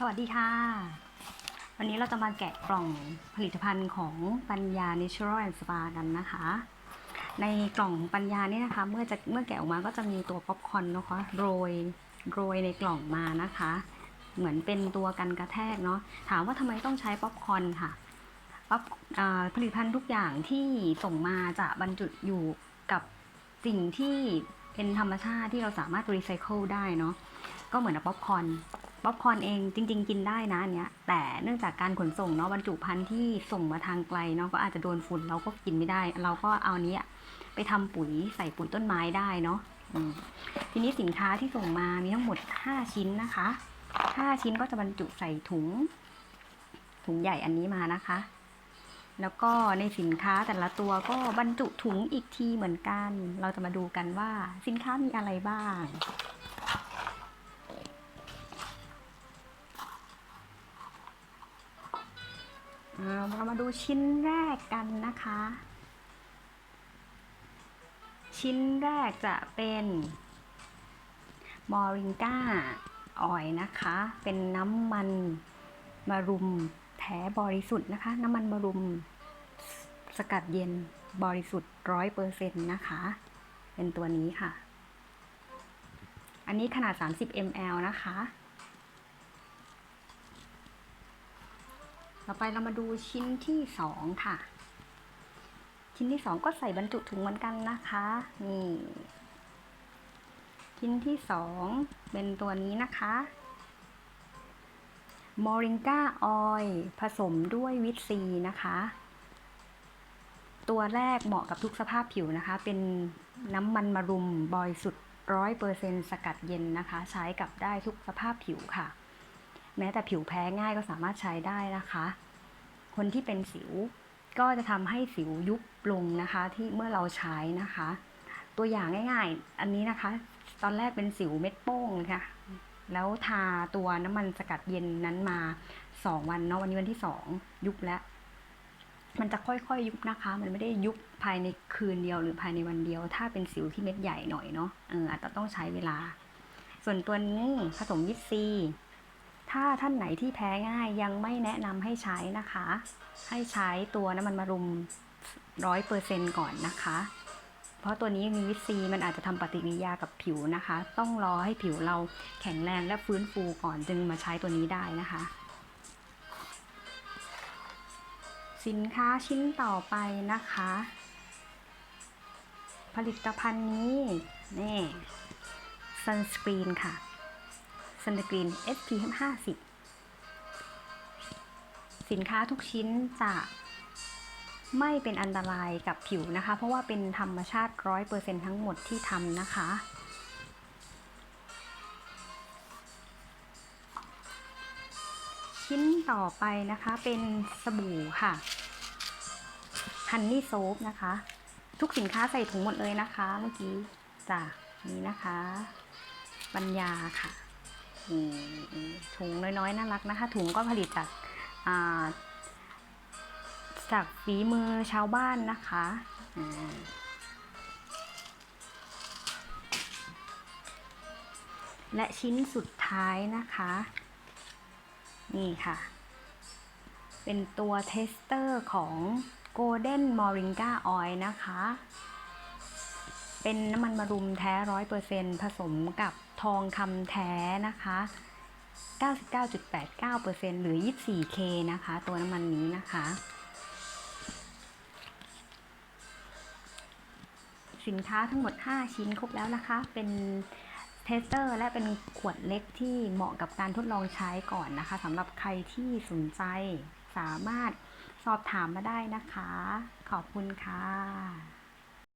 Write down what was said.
สวัสดีค่ะ วันนี้เราจะมาแกะกล่องผลิตภัณฑ์ของปัญญา Natural and Spa กันนะคะ ในกล่องปัญญานี่นะคะ เมื่อจะเมื่อแกะออกมาก็จะมีตัวป๊อปคอร์นนะคะโรยโรยในกล่องมานะคะ เหมือนเป็นตัวกันกระแทกเนาะถามว่าทำไมต้องใช้ป๊อปคอร์นค่ะป๊อปผลิตภัณฑ์ทุกอย่างที่ส่งมาจะบรรจุอยู่กับสิ่งที่เป็นธรรมชาติที่เราสามารถรีไซเคิลได้เนาะก็เหมือนกับป๊อปคอร์น ป๊อปคอนเองจริง ๆ กินได้นะอันเนี้ย แต่เนื่องจากการขนส่งเนาะบรรจุภัณฑ์ที่ส่งมาทางไกลเนาะก็อาจจะโดนฝุ่นเราก็กินไม่ได้ เราก็เอาอันนี้ไปทำปุ๋ยใส่ปุ๋ยต้นไม้ได้เนาะทีนี้สินค้าที่ส่งมามีทั้งหมด 5 ชิ้นนะคะ 5 ชิ้นก็จะบรรจุใส่ถุง ถุงใหญ่อันนี้มานะคะ แล้วก็ในสินค้าแต่ละตัวก็บรรจุถุงอีกทีเหมือนกัน เราจะมาดูกันว่าสินค้ามีอะไรบ้าง เรามาดูชิ้นแรกกันนะคะ ชิ้นแรกจะเป็นมอริงก้าออยนะคะ เป็นน้ำมันมารุมแท้บริสุทธิ์นะคะ น้ำมันมารุมสกัดเย็นบริสุทธิ์ร้อยเปอร์เซ็นต์นะคะ เป็นตัวนี้ค่ะ อันนี้ขนาด 30 ml นะคะ ต่อไปเรามาดูชิ้นที่สองค่ะ ชิ้นที่สองก็ใส่บรรจุถุงเหมือนกันนะคะ นี่ ชิ้นที่สองเป็นตัวนี้นะคะมอริงกาออยผสมด้วยวิตซีนะคะ ตัวแรกเหมาะกับทุกสภาพผิวนะคะ เป็นน้ำมันมารุมบอยสุดร้อยเปอร์เซ็นสกัดเย็นนะคะ ใช้กับได้ทุกสภาพผิวค่ะ แม้แต่ผิวแพ้ง่ายก็สามารถใช้ได้นะคะ คนที่เป็นสิวก็จะทำให้สิวยุบลงนะคะ ที่เมื่อเราใช้นะคะ ตัวอย่างง่ายๆ อันนี้นะคะ ตอนแรกเป็นสิวเม็ดโป้งค่ะแล้วทาตัวน้ำมันสกัดเย็นนั้นมาสองวันเนาะวันนี้วันที่สองยุบแล้ว มันจะค่อยๆ ยุบนะคะ มันไม่ได้ยุบภายในคืนเดียวหรือภายในวันเดียว ถ้าเป็นสิวที่เม็ดใหญ่หน่อยเนาะเอออาจจะต้องใช้เวลา ส่วนตัวนี้ผสมวิตซี ถ้าท่านไหนที่แพ้ง่ายยังไม่แนะนำให้ใช้นะคะ ให้ใช้ตัวน้ำมันมารุมร้อยเปอร์เซนก่อนนะคะ เพราะตัวนี้มีวิตซีมันอาจจะทำปฏิกิริยากับผิวนะคะ ต้องรอให้ผิวเราแข็งแรงและฟื้นฟูก่อนจึงมาใช้ตัวนี้ได้นะคะ สินค้าชิ้นต่อไปนะคะ ผลิตภัณฑ์นี้นี่ซันสกรีนค่ะ ซันสกรีน SPF 50 สินค้าทุกชิ้นจะไม่เป็นอันตรายกับผิวนะคะ เพราะว่าเป็นธรรมชาติ 100%ทั้งหมดที่ทำนะคะ ชิ้นต่อไปนะคะเป็นสบู่ค่ะฮันนี่โซฟนะคะ ทุกสินค้าใส่ถุงหมดเลยนะคะเมื่อกี้จ้ะนี่นะคะ ปัญญาค่ะ ถุงน้อยๆน่ารักนะคะ ถุงก็ผลิตจากาจากฝีมือชาวบ้านนะคะและชิ้นสุดท้ายนะคะ นี่ค่ะ เป็นตัวเทสเตอร์ของ Golden Moringa Oil นะคะ เป็นน้ำมันมะรุมแท้ร้อยเปอร์เซ็นผสมกับ ทองคำแท้นะคะ 99.89%หรือ 24K นะคะ ตัวน้ำมันนี้นะคะ สินค้าทั้งหมด 5 ชิ้นครบแล้วนะคะ เป็นเทสเตอร์และเป็นขวดเล็กที่เหมาะกับการทดลองใช้ก่อนนะคะสำหรับใครที่สนใจสามารถสอบถามมาได้นะคะ ขอบคุณค่ะ